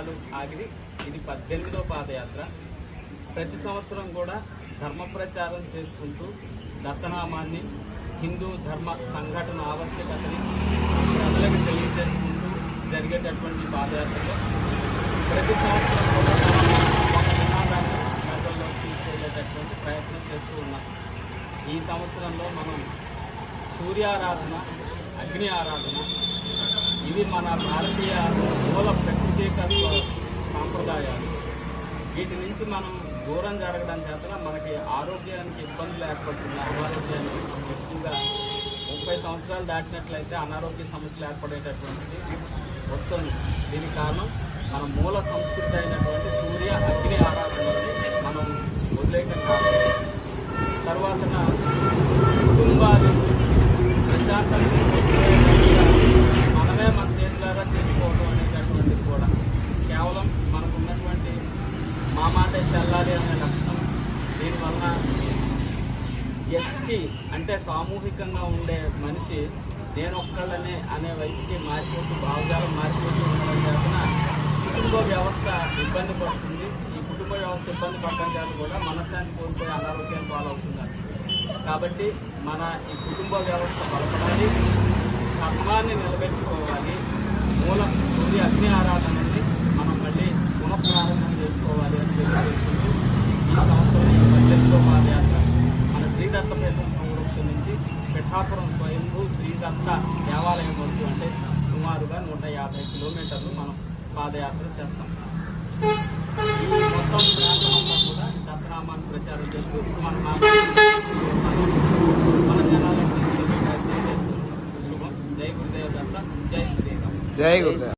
నాడు ఆగిరి. ఇది పద్దెనిమిదో పాదయాత్ర. ప్రతి సంవత్సరం కూడా ధర్మ ప్రచారం చేసుకుంటూ దత్తనామాన్ని హిందూ ధర్మ సంఘటన ఆవశ్యకతని ప్రజలకు తెలియజేసుకుంటూ జరిగేటటువంటి పాదయాత్రలో ప్రతి సంవత్సరం కూడా ప్రజల్లో నినాదాన్ని ప్రజల్లోకి తీసుకెళ్ళేటటువంటి ప్రయత్నం చేస్తూ ఉన్నాం. ఈ సంవత్సరంలో మనం సూర్యారాధన అగ్ని ఆరాధన. ఇది మన భారతీయ యొక్క సాంప్రదాయాలు. వీటి నుంచి మనం దూరం జరగడం చేత మనకి ఆరోగ్యానికి ఇబ్బందులు ఏర్పడుతుంది అనారోగ్యాన్ని ఎక్కువగా ముప్పై సంవత్సరాలు దాటినట్లయితే అనారోగ్య సమస్యలు ఏర్పడేటటువంటిది వస్తుంది. దీనికి కారణం మన మూల సంస్కృతి అయినటువంటి సూర్య అగ్ని ఆరాధనని మనం వదిలేయటం కాదు. తర్వాత కుటుంబాలు ఉండాలి అనే లక్షణం దీనివలన ఎస్టీ అంటే సామూహికంగా ఉండే మనిషి నేను ఒక్కళ్ళనే అనే వైపుకి మారిపోతూ భావజాలం మారిపోతూ ఉండడం చేతన కుటుంబ వ్యవస్థ ఇబ్బంది పడుతుంది. ఈ కుటుంబ వ్యవస్థ ఇబ్బంది పడడం చేత కూడా మనశ్శాంతి కోల్పోయి అనారోగ్యం పాలవుతున్నారు. కాబట్టి మన ఈ కుటుంబ వ్యవస్థ బలపడాలి కర్మాన్ని నిలబెట్టుకోవాలి మూల సూర్య అగ్ని ఆరాధనని మనం మళ్ళీ పునఃప్రారంభం చేసుకోవాలి అని పిఠాపురం స్వయంభూ శ్రీదత్త దేవాలయం వరకు అంటే సుమారుగా నూట యాభై కిలోమీటర్లు మనం పాదయాత్ర చేస్తాం. ఈ మొత్తం ప్రాంతంలో కూడా దత్తనామాన్ని ప్రచారం చేస్తూ మన మన జనాలకు శుభం. జై గురుదేవ్ దత్త. జై శ్రీరామ్. జై గురుదేవ్.